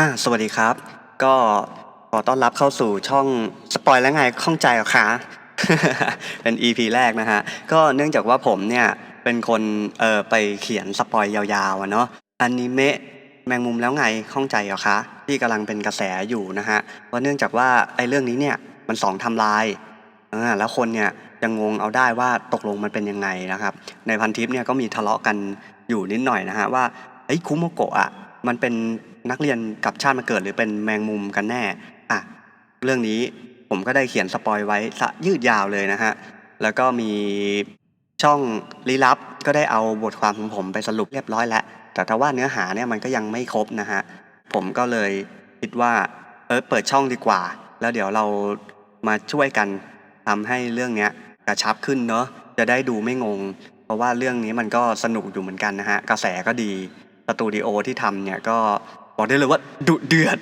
อ่าสวัสดีครับ ก็ขอต้อนรับเข้าสู่ช่องสปอยแล้วไงข้องใจเหรอคะ เป็น EP แรกนะฮะ ก็เนื่องจากว่าผมเนี่ยเป็นคนเอ่อไปเขียนสปอยยาวๆอะเนาะอนิเมะแมงมุมแล้วไงข้องใจเหรอคะ ที่กำลังเป็นกระแสอยู่นะฮะว่าเนื่องจากว่าไอ้เรื่องนี้เนี่ยมันสองทำลายอ่าแล้วคนเนี่ยจะงงเอาได้ว่าตกลงมันเป็นยังไงนะครับ ในพันทิปเนี่ยก็มีทะเลาะกันอยู่นิดหน่อยนะฮะว่าเฮ้ยคุโมโกะอะมันเป็น นักเรียนกับชาติมาเกิดหรือเป็นแมงมุมกันแน่อะเรื่องนี้ผมก็ได้เขียนสปอยไว้สะยืดยาวเลยนะฮะแล้วก็มีช่องลี้ลับก็ได้เอาบทความของผมไปสรุปเรียบร้อยแล้วแต่ถ้าว่าเนื้อหาเนี่ยมันก็ยังไม่ครบนะฮะผมก็เลยคิดว่าเออเปิดช่องดีกว่า แล้วเดี๋ยวเรามาช่วยกันทำให้เรื่องเนี้ยกระชับขึ้นเนาะจะได้ดูไม่งง เพราะว่าเรื่องนี้มันก็สนุกอยู่เหมือนกันนะฮะกระแสก็ดีสตูดิโอที่ทำเนี่ยก็ บอกได้เลยว่าดุเดือด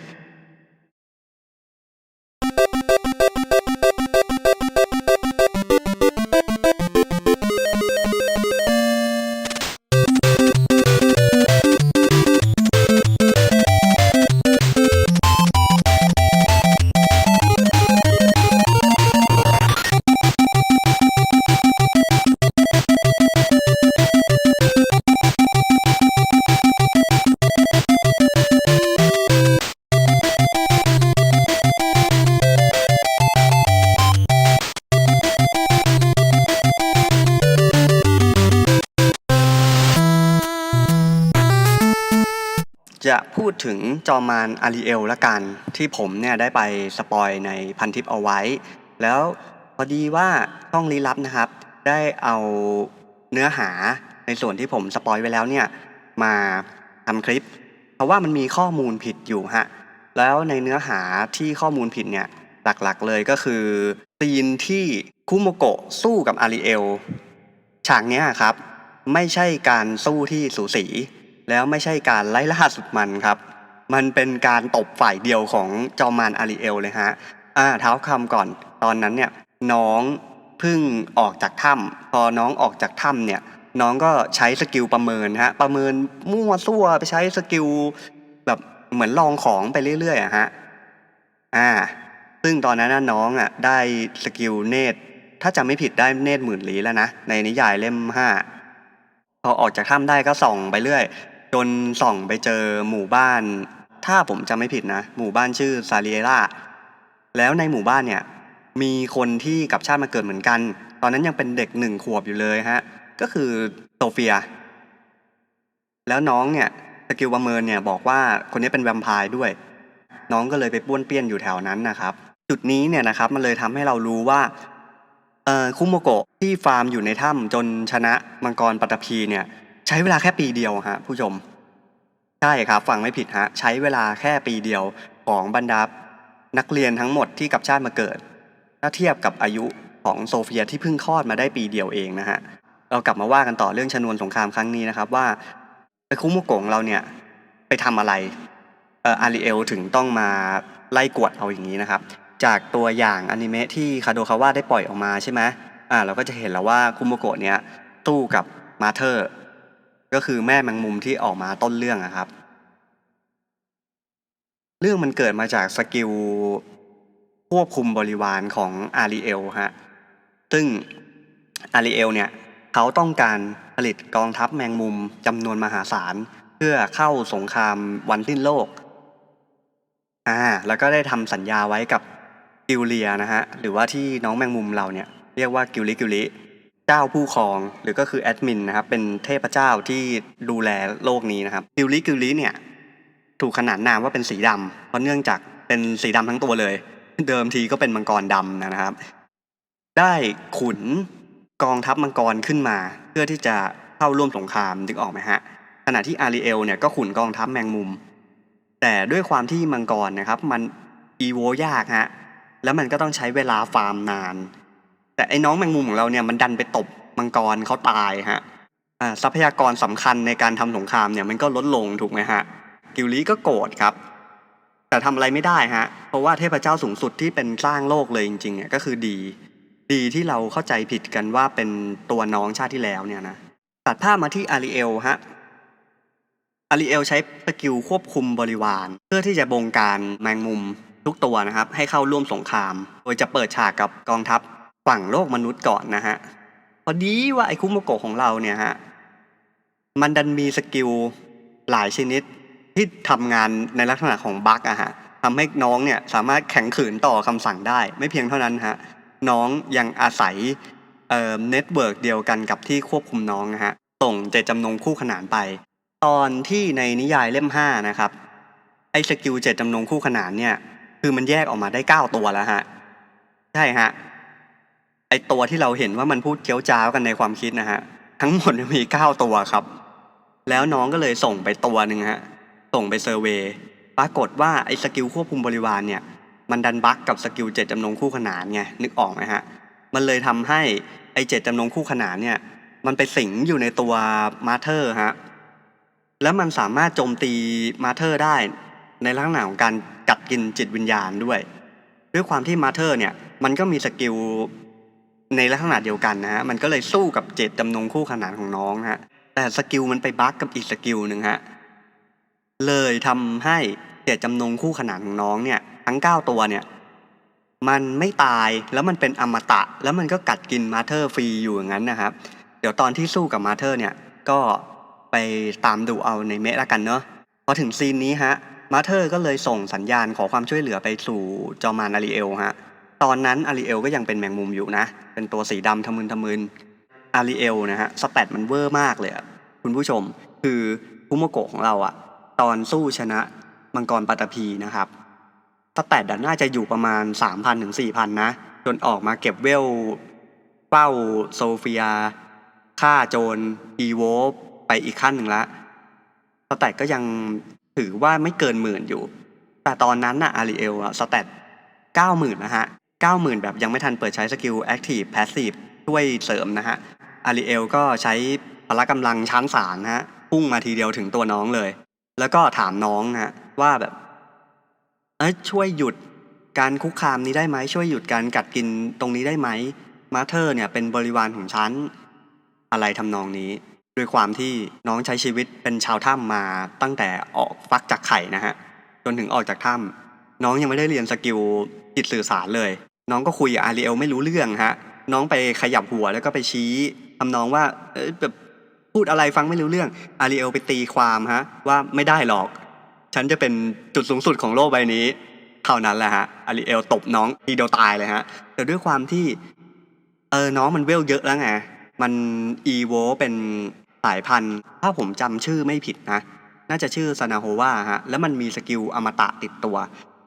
จะพูดถึงจอมานอาริเอลละกัน ที่ผมเนี่ยได้ไปสปอยในพันทิปเอาไว้ แล้วพอดีว่าช่องลี้ลับนะครับ ได้เอาเนื้อหาในส่วนที่ผมสปอยไว้แล้วเนี่ยมาทำคลิป เพราะว่ามันมีข้อมูลผิดอยู่ฮะแล้วในเนื้อหาที่ข้อมูลผิดเนี่ยหลักๆเลยก็คือซีนที่คุโมโกะสู้กับอาริเอล ฉากนี้ครับ ไม่ใช่การสู้ที่สูสี แล้วไม่ใช่การไล่ล่าสุดมันครับ มันเป็นการตบฝ่ายเดียวของจอมมานอาริเอลเลยฮะอ่าเท้าคำก่อนตอนนั้นเนี่ยน้องเพิ่งออกจากถ้ำพอน้องออกจากถ้ำเนี่ยน้องก็ใช้สกิลประเมินฮะประเมินมั่วซั่วไปใช้สกิลแบบเหมือนลองของไปเรื่อยๆอะฮะอ่า ซึ่งตอนนั้นน้องอะได้สกิลเนตถ้าจำไม่ผิดได้เนตหมื่นลีแล้วนะในนิยายเล่มห้าพอออกจากถ้ำได้ก็ส่องไปเรื่อย จนส่องไปเจอหมู่บ้าน ถ้าผมจำไม่ผิดนะ หมู่บ้านชื่อซาเลียร่าแล้วในหมู่บ้านเนี่ย มีคนที่กับชาติมาเกิดเหมือนกัน ตอนนั้นยังเป็นเด็กหนึ่งขวบอยู่เลยฮะ ก็คือโซเฟีย แล้วน้องเนี่ยสกิลประเมินเนี่ยบอกว่าคนนี้เป็นแวมไพร์ด้วย น้องก็เลยไปป้วนเปี้ยนอยู่แถวนั้นนะครับ จุดนี้เนี่ยนะครับมันเลยทำให้เรารู้ว่าเอ่อคุโมโกะที่ฟาร์มอยู่ในถ้ำจนชนะมังกรปัตตภีเนี่ย ใช้เวลาแค่ปีเดียวฮะผู้ชม ใช่ครับฟังไม่ผิดฮะใช้เวลาแค่ปีเดียวของบรรดานักเรียนทั้งหมดที่กับชาติมาเกิด ถ้าเทียบกับอายุของโซเฟียที่เพิ่งคลอดมาได้ปีเดียวเองนะฮะเรากลับมาว่ากันต่อเรื่องชนวนสงครามครั้งนี้นะครับว่าไอ้คุโมโกงเราเนี่ยไปทำอะไรเอ่ออาริเอลถึงต้องมาไล่กวดเอาอย่างนี้นะครับ จากตัวอย่างอนิเมะที่คาโดคาวะได้ปล่อยออกมาใช่ไหมอ่าเราก็จะเห็นแล้วว่าคุโมโกะเนี่ยตู้กับมาเธอร์ ก็คือแม่แมงมุมที่ออกมาต้นเรื่องอะครับ เรื่องมันเกิดมาจากสกิลควบคุมบริวารของอาริเอลฮะซึ่งอาริเอลเนี่ยเขาต้องการผลิตกองทัพแมงมุมจำนวนมหาศาล เพื่อเข้าสงครามวันสิ้นโลกอ่าแล้วก็ได้ทำสัญญาไว้กับกิลเลียนะฮะหรือว่าที่น้องแมงมุมเราเนี่ยเรียกว่ากิลลิกิลลิ เจ้าผู้ครองหรือก็คือแอดมินนะครับเป็นเทพเจ้าที่ดูแลโลกนี้นะครับกิลลิกิลลิเนี่ยถูกขนานนามว่าเป็นสีดำเพราะเนื่องจากเป็นสีดำทั้งตัวเลย เดิมทีก็เป็นมังกรดำนะครับ ได้ขุนกองทัพมังกรขึ้นมา เพื่อที่จะเข้าร่วมสงครามนึกออกไหมฮะขณะที่อาริเอลเนี่ยก็ขุนกองทัพแมงมุม แต่ด้วยความที่มังกรนะครับ มันอีโวยากฮะแล้วมันก็ต้องใช้เวลาฟาร์มนาน แต่ไอ้น้องแมงมุมของเราเนี่ยมันดันไปตบมังกรเขาตายฮะทรัพยากรสำคัญในการทำสงครามเนี่ยมันก็ลดลงถูกไหมฮะ กิลลี่ก็โกรธครับ แต่ทำอะไรไม่ได้ฮะ เพราะว่าเทพเจ้าสูงสุดที่เป็นสร้างโลกเลยจริงๆเนี่ยก็คือดี ดีที่เราเข้าใจผิดกันว่าเป็นตัวน้องชาติที่แล้วเนี่ยนะตัดภาพมาที่อาริเอลฮะอาริเอลใช้สกิลควบคุมบริวารเพื่อที่จะบงการแมงมุมทุกตัวนะครับ ให้เข้าร่วมสงคราม โดยจะเปิดฉากกับกองทัพ ฝั่งโลกมนุษย์ก่อนนะฮะพอดีว่าไอ้คุโมโกะของเราเนี่ยฮะมันดันมีสกิลหลายชนิดที่ทำงานในลักษณะของบั๊กอะฮะทำให้น้องเนี่ยสามารถแข็งขืนต่อคำสั่งได้ ไม่เพียงเท่านั้นฮะน้องยังอาศัยเอ่อเน็ตเวิร์กเดียวกันกับที่ควบคุมน้องนะฮะส่งเจตจำนงคู่ขนานไป ตอนที่ในนิยายเล่มห้านะครับไอ้สกิลเจตจำนงคู่ขนานเนี่ยคือมันแยกออกมาได้เก้าตัวแล้วฮะใช่ฮะ ไอตัวที่เราเห็นว่ามันพูดเกี้ยวจ้าวกันในความคิดนะฮะทั้งหมดมีเก้าตัวครับ แล้วน้องก็เลยส่งไปตัวหนึ่งฮะส่งไปเซอร์เวย์ปรากฏว่าไอ้สกิลควบคุมบริวารเนี่ย มันดันบั๊กกับสกิลเจ็ดจำนงคู่ขนานไงนึกออกไหมฮะมันเลยทำให้ไอ้เจ็ดจำนงคู่ขนานเนี่ย มันไปสิงอยู่ในตัวมาเธอร์ฮะแล้วมันสามารถโจมตีมาเธอร์ได้ในลักษณะของการกัดกินจิตวิญญาณด้วย ด้วยความที่มาเธอร์เนี่ยมันก็มีสกิล ในลักษณะเดียวกันนะฮะมันก็เลยสู้กับเจตจำนงคู่ขนานของน้องฮะแต่สกิลมันไปบั๊กกับอีกสกิลหนึ่งฮะเลยทำให้เจตจำนงคู่ขนานของน้องเนี่ยทั้ง 9 ตัวเนี่ยมันไม่ตายแล้วมันเป็นอมตะ แล้วมันก็กัดกินมาเธอร์ฟรีอยู่อย่างนั้นนะครับ เดี๋ยวตอนที่สู้กับมาเธอร์เนี่ยก็ไปตามดูเอาในเมะละกันเนาะพอถึงซีนนี้ฮะมาเธอร์ก็เลยส่งสัญญาณขอความช่วยเหลือไปสู่จอมานอาริเอลฮะ ตอนนั้นอาริเอลก็ยังเป็นแมงมุมอยู่นะ เป็นตัวสีดำทะมึนทะมึนอาริเอลนะฮะสแตทมันเวอร์มากเลยคุณผู้ชมคือคุโมโกะของเราอะตอนสู้ชนะมังกรปัตตภีนะครับสแตทน่าจะอยู่ประมาณ 3,000ถึง4,000 นะ จนออกมาเก็บเวลเป้าโซเฟียฆ่าโจรอีโวไปอีกขั้นหนึ่งละสแตทก็ยังถือว่าไม่เกินหมื่นอยู่ แต่ตอนนั้นน่ะอาริเอลอะสแตทเก้าหมื่นนะฮะ เก้าหมื่นแบบยังไม่ทันเปิดใช้สกิลแอคทีฟแพสซีฟช่วยเสริมนะฮะอาริเอลก็ใช้พละกำลังช้างสารนะฮะพุ่งมาทีเดียวถึงตัวน้องเลย แล้วก็ถามน้องนะฮะว่าแบบเอ้ยช่วยหยุดการคุกคามนี้ได้ไหมช่วยหยุดการกัดกินตรงนี้ได้ไหมมาเธอร์เนี่ยเป็นบริวารของฉันอะไรทำนองนี้ด้วยความที่น้องใช้ชีวิตเป็นชาวถ้ำมาตั้งแต่ออกฟักจากไข่นะฮะจนถึงออกจากถ้ำน้องยังไม่ได้เรียนสกิล จิตสื่อสารเลย น้องก็คุยกับอารีเอลไม่รู้เรื่องฮะ น้องไปขยับหัวแล้วก็ไปชี้ทำนองว่าเอ้ยแบบพูดอะไรฟังไม่รู้เรื่อง อารีเอลไปตีความฮะ ว่าไม่ได้หรอก ฉันจะเป็นจุดสูงสุดของโลกใบนี้ เท่านั้นแหละฮะ อาริเอลตบน้องทีเดียวตายเลยฮะ แต่ด้วยความที่เออน้องมันเวลเยอะแล้วไง มันอีโวเป็นสายพันธุ์ ถ้าผมจำชื่อไม่ผิดนะ น่าจะชื่อซานาโฮวาฮะ แล้วมันมีสกิลอมตะติดตัว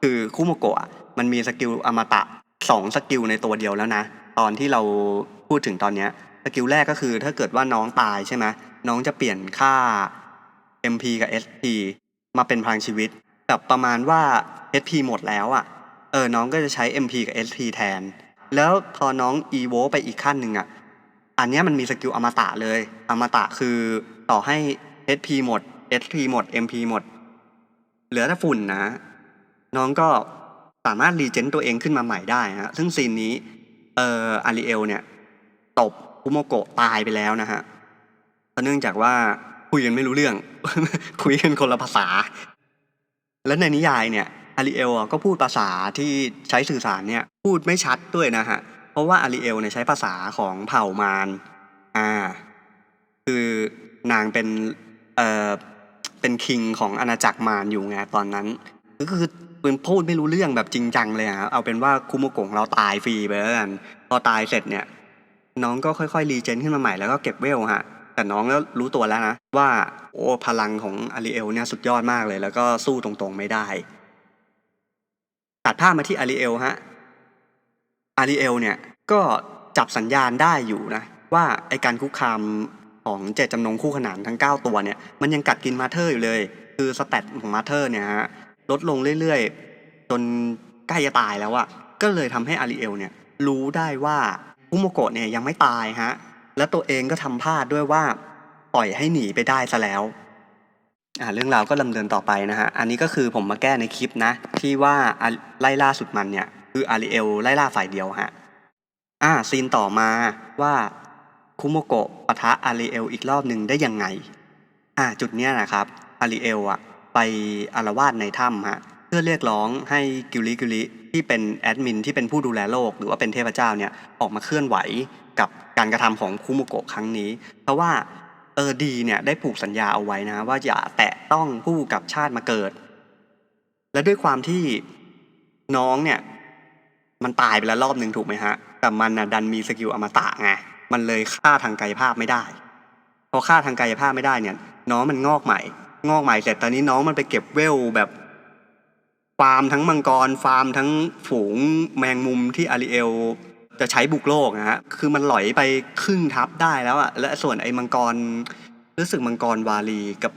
คือคุโมโกะ มันมีสกิลอมตะสองสกิลในตัวเดียวแล้วนะ ตอนที่เราพูดถึงตอนเนี้ยสกิลแรกก็คือถ้าเกิดว่าน้องตายใช่ไหมน้องจะเปลี่ยนค่า MP กับ SP มาเป็นพลังชีวิตแบบประมาณว่า SP หมดแล้วอะเออน้องก็จะใช้ MP กับ SP แทน แล้วพอน้อง EVO ไปอีกขั้นหนึ่งอะอันนี้มันมีสกิลอมตะเลย อมตะคือต่อให้ HP หมด SP หมด MP หมด เหลือแต่ฝุ่นนะ น้องก็ สามารถรีเจนตัวเองขึ้นมาใหม่ได้ฮะซึ่งซีนนี้เอ่ออาริเอลเนี่ยตบคุโมโกะตายไปแล้วนะฮะเพราะเนื่องจากว่าคุยกันไม่รู้เรื่อง คุยกันคนละภาษา และในนิยายเนี่ยอาริเอลก็พูดภาษาที่ใช้สื่อสารเนี่ยพูดไม่ชัดด้วยนะฮะเพราะว่าอาริเอลเนี่ยใช้ภาษาของเผ่ามารอ่า คือนางเป็นเอ่อเป็นคิงของอาณาจักรมารอยู่ไงตอนนั้น ก็คือ ป็นพูดไม่รู้เรื่องแบบจริงจังเลยอะเอาเป็นว่าคุโมโกะของเราตายฟรีไปแล้วกันพอตายเสร็จเนี่ย น้องก็ค่อยๆรีเจนขึ้นมาใหม่แล้วก็เก็บเวลฮะแต่น้องก็รู้ตัวแล้วนะว่าโอ้พลังของอาริเอลเนี่ยสุดยอดมากเลย แล้วก็สู้ตรงๆไม่ได้ตัดภาพมาที่อาริเอลฮะอาริเอลเนี่ยก็จับสัญญาณได้อยู่นะ ว่าไอการคุกคามของเจ็ดจำนงคู่ขนานทั้ง 9 ตัวเนี่ย มันยังกัดกินมาเธอร์อยู่เลย คือสแตทของมาเธอร์เนี่ยฮะ ลดลงเรื่อยๆ จนใกล้จะตายแล้วอะก็เลยทำให้อาริเอลเนี่ยรู้ได้ว่าคุโมโกะเนี่ยยังไม่ตายฮะ แล้วตัวเองก็ทำพลาดด้วยว่าปล่อยให้หนีไปได้ซะแล้วอ่าเรื่องราวก็ดำเนินต่อไปนะฮะ อันนี้ก็คือผมมาแก้ในคลิปนะ ที่ว่าไล่ล่าสุดมันเนี่ย คืออาริเอลไล่ล่าฝ่ายเดียวฮะอ่าซีนต่อมาว่าคุโมโกะปะทะอาริเอลอีกรอบหนึ่งได้ยังไง อ่าจุดเนี้ยนะครับอาริเอลอะ ไปอารวาสในถ้ำฮะเพื่อเรียกร้องให้กิลิกิลิที่เป็นแอดมินที่เป็นผู้ดูแลโลก หรือว่าเป็นเทพเจ้าเนี่ยออกมาเคลื่อนไหวกับการกระทำของคุโมโกะครั้งนี้ เพราะว่าเออดีเนี่ยได้ผูกสัญญาเอาไว้นะว่าอย่าแตะต้องผู้กับชาติมาเกิด และด้วยความที่น้องเนี่ยมันตายไปแล้วรอบหนึ่งถูกไหมฮะ แต่มันน่ะดันมีสกิลอมตะไง มันเลยฆ่าทางกายภาพไม่ได้ พอฆ่าทางกายภาพไม่ได้เนี่ย น้องมันงอกใหม่ งอกใหม่เสร็จตอนนี้น้องมันไปเก็บเวลแบบฟาร์มทั้งมังกรฟาร์มทั้งฝูงแมงมุมที่อาริเอลจะใช้บุกโลกนะฮะคือมันหลอยไปครึ่งทับได้แล้วอะและส่วนไอ้มังกรรู้สึกมังกรวาลีกับ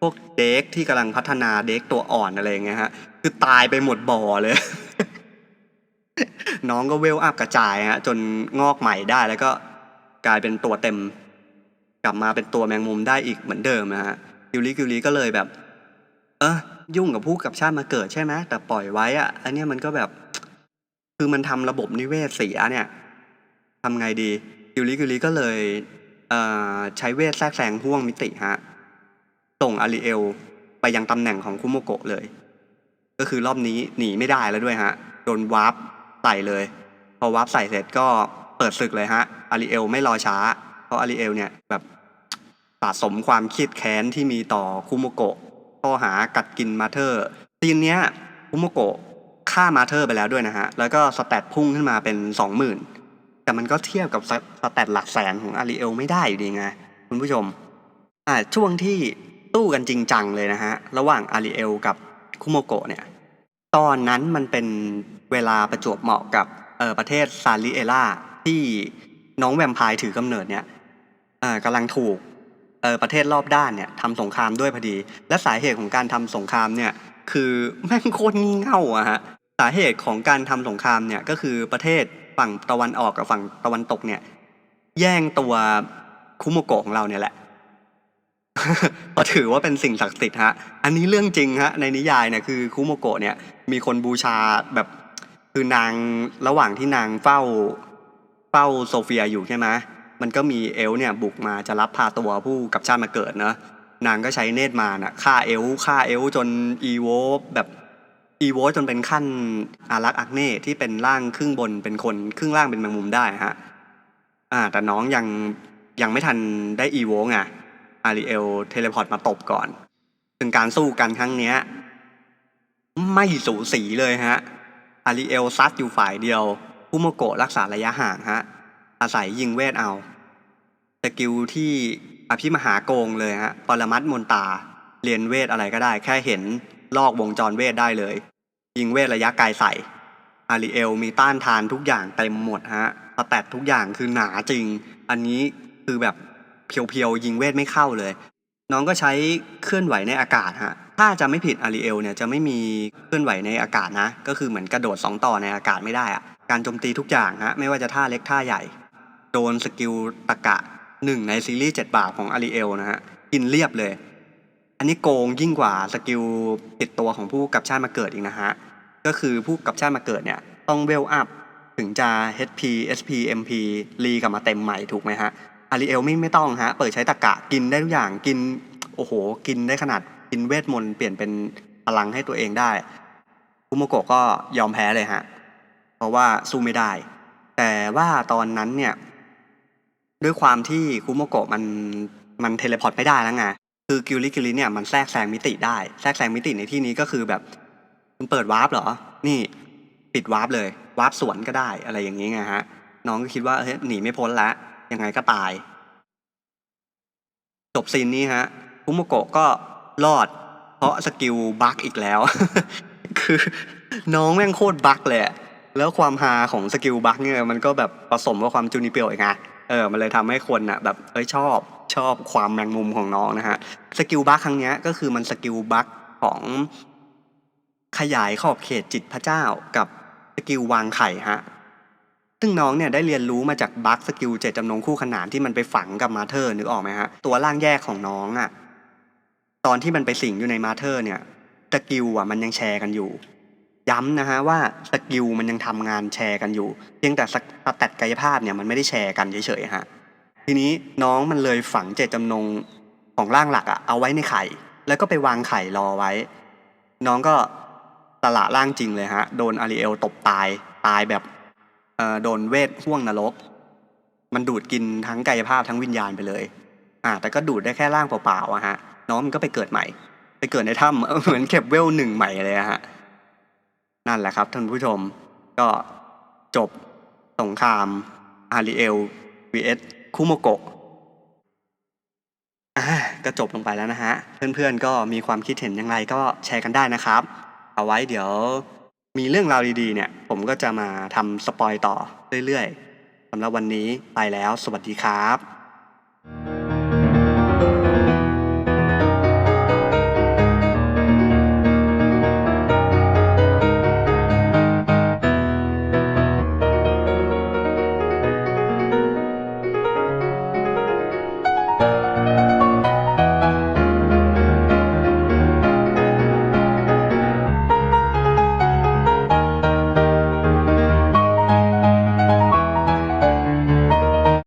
พวกเด็กที่กำลังพัฒนาเด็กตัวอ่อนอะไรอย่างเงี้ยฮะคือตายไปหมดบ่อเลย น้องก็เวลอัพกระจายฮะจนงอกใหม่ได้แล้วก็กลายเป็นตัวเต็ม กลับมาเป็นตัวแมงมุมได้อีกเหมือนเดิมนะฮะ กิลลี่กิลลี่ก็เลยแบบ เออยุ่งกับผู้กับชาติมาเกิดใช่ไหมแต่ปล่อยไว้อะอันเนี้ยมันก็แบบ คือมันทำระบบนิเวศเสียเนี่ยทำไงดีกิลลี่กิลลี่ก็เลยเอ่อใช้เวทแทรกแซงห่วงมิติฮะส่งอาริเอลไปยังตำแหน่งของคุโมโกะเลย ก็คือรอบนี้หนีไม่ได้แล้วด้วยฮะโดนวาร์ปใส่เลย พอวาร์ปใส่เสร็จก็เปิดศึกเลยฮะอาริเอลไม่รอช้า เพราะอาริเอลเนี่ยแบบ สะสมความครียดแค้นที่มีต่อคุโมโกะข้อหากัดกินมาเธอร์ซีนเนี้ยคุโมโกะฆ่ามาเธอร์ไปแล้วด้วยนะฮะ แล้วก็สแตทพุ่งขึ้นมาเป็นสองหมื่นแต่มันก็เทียบกับสแตทหลักแสนของอาริเอลไม่ได้อยู่ดีไง คุณผู้ชมอ่าช่วงที่ตู้กันจริงจังเลยนะฮะ ระหว่างอาริเอลกับคุโมโกะเนี่ย ตอนนั้นมันเป็นเวลาประจวบเหมาะกับเออประเทศซาลิเอล่าที่น้องแวมไพร์ถือกำเนิดเนี่ยเอ่อกำลังถูก ประเทศรอบด้านเนี่ยทำสงครามด้วยพอดี และสาเหตุของการทำสงครามเนี่ยคือแม่งโคตรงี่เง่าอะฮะสาเหตุของการทำสงครามเนี่ยก็คือประเทศฝั่งตะวันออกกับฝั่งตะวันตกเนี่ย แย่งตัวคุโมโกะของเราเนี่ยแหละเพราะถือว่าเป็นสิ่งศักดิ์สิทธิ์ฮะ อันนี้เรื่องจริงฮะในนิยายเนี่ยคือคุโมโกะเนี่ย มีคนบูชาแบบคือนางระหว่างที่นางเฝ้าเฝ้าโซเฟียอยู่ใช่ไหม มันก็มีเอลเนี่ยบุกมาจะรับพาตัวผู้กับชาติมาเกิดเนอะนางก็ใช้เนตรมาน่ะฆ่าเอลฆ่าเอลจนอีโวแบบอีโวจนเป็นขั้นอารักษ์อักเน่ที่เป็นร่างครึ่งบนเป็นคนครึ่งล่างเป็นแมงมุมได้ฮะอ่า แต่น้องยังยังไม่ทันได้อีโวไงอาริเอลเทเลพอร์ตมาตบก่อนถึงการสู้กันครั้งเนี้ย ไม่สูสีเลยฮะอาริเอลซัดอยู่ฝ่ายเดียวคุโมโกะรักษาระยะห่างฮะอาศัยยิงเวทเอา สกิลที่อภิมหาโกงเลยฮะปรมัตมนตา เรียนเวทอะไรก็ได้ แค่เห็นลอกวงจรเวทได้เลย ยิงเวทระยะไกลใส่อาริเอลมีต้านทานทุกอย่างเต็มหมดฮะสแตททุกอย่างคือหนาจริง อันนี้คือแบบเพียวๆยิงเวทไม่เข้าเลย น้องก็ใช้เคลื่อนไหวในอากาศฮะถ้าจะไม่ผิดอาริเอลเนี่ยจะไม่มีเคลื่อนไหวในอากาศนะ ก็คือเหมือนกระโดดสองต่อในอากาศไม่ได้อะการโจมตีทุกอย่างฮะไม่ว่าจะท่าเล็กท่าใหญ่ โดนสกิลตะกะ หนึ่งในซีรีส์เจ็ดบาปของอาริเอลนะฮะกินเรียบเลย อันนี้โกงยิ่งกว่าสกิลติดตัวของผู้กับชาติมาเกิดอีกนะฮะ ก็คือผู้กับชาติมาเกิดเนี่ยต้องเวลอัพถึงจะ HP SP MP รีกลับมาเต็มใหม่ถูกไหมฮะอาริเอลไม่ไม่ต้องฮะ เปิดใช้ตะกะกินได้ทุกอย่างกิน โอ้โห กินได้ขนาดกินเวทมนต์เปลี่ยนเป็นพลังให้ตัวเองได้คุโมโกะก็ยอมแพ้เลยฮะ เพราะว่าสู้ไม่ได้ แต่ว่าตอนนั้นเนี่ย ด้วยความที่คุโมโกะมันมันเทเลพอร์ตไม่ได้แล้วไงคือกิลลิกิลิเนี่ยมันแทรกแซงมิติได้แทรกแซงมิติในที่นี้ก็คือแบบมันเปิดวาร์ปเหรอ นี่ปิดวาร์ปเลยวาร์ปสวนก็ได้อะไรอย่างนี้ไงฮะ น้องก็คิดว่าเฮ้ยหนีไม่พ้นล้วยังไงก็ตาย จบซีนนี้ฮะคุโมโกะก็รอด เพราะสกิลบั๊กอีกแล้ว คือน้องแม่งโคตรบั๊กเลยแล้วความฮาของสกิลบั๊กเนี่ยมันก็แบบผสมกับความจูนิเปียวอีกไง เออมันเลยทำให้คนอะแบบเอ้ยชอบชอบความแมงมุมของน้องนะฮะสกิลบั๊กครั้งเนี้ยก็คือมันสกิลบั๊กของขยายขอบเขตจิตพระเจ้ากับสกิลวางไข่ฮะซึ่งน้องเนี่ยได้เรียนรู้มาจากบั๊กสกิลเจ็ดจำนงคู่ขนานที่มันไปฝังกับมาเธอร์นึกออกไหมฮะตัวร่างแยกของน้องอะ่ะตอนที่มันไปสิงอยู่ในมาเธอร์เนี่ยสกิลอะมันยังแชร์กันอยู่ ย้ำนะฮะว่าสกิลมันยังทำงานแชร์กันอยู่ เพียงแต่สแตทกายภาพเนี่ยมันไม่ได้แชร์กันเฉยๆฮะทีนี้น้องมันเลยฝังเจตจำนงของร่างหลักอะเอาไว้ในไข่ แล้วก็ไปวางไข่รอไว้ น้องก็สละร่างจริงเลยฮะ โดนอาริเอลตบตายตายแบบเอ่อโดนเวทห่วงนรก มันดูดกินทั้งกายภาพทั้งวิญญาณไปเลยอ่าแต่ก็ดูดได้แค่ร่างเปล่าๆอะฮะ น้องมันก็ไปเกิดใหม่ ไปเกิดในถ้ำเหมือนเก็บเวลหนึ่งใหม่เลยฮะ นั่นแหละครับท่านผู้ชมก็จบสงครามอาริเอล vs คุโมโกะอ่าก็จบลงไปแล้วนะฮะ เพื่อนๆก็มีความคิดเห็นอย่างไรก็แชร์กันได้นะครับ เอาไว้เดี๋ยวมีเรื่องราวดีๆเนี่ย ผมก็จะมาทำสปอยต่อเรื่อยๆสำหรับวันนี้ไปแล้วสวัสดีครับ